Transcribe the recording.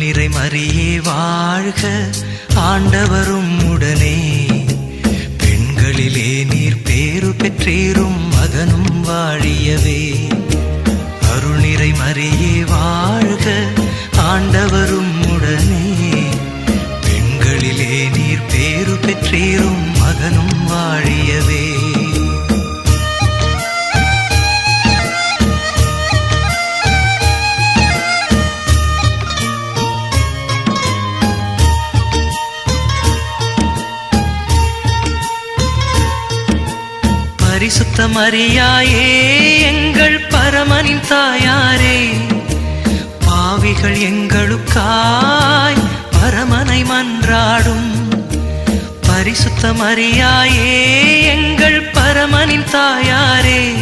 நிறை மறியே வாழ்க. ஆண்டவரும் உடனே. பெண்களிலே நீர் பேரு பெற்றீரும் மகனும் வாழியவே. அருள் மறியே வாழ்க. ஆண்டவரும் உடனே. பெண்களிலே நீர் பேரு பெற்றீரும் மகனும் வாழிய பரிசுத்த மரியாயே எங்கள் பரமனின் தாயாரே. பாவிகள் எங்களுக்காய் பரமனை மன்றாடும். பரிசுத்த மரியாயே எங்கள் பரமனின் தாயாரே.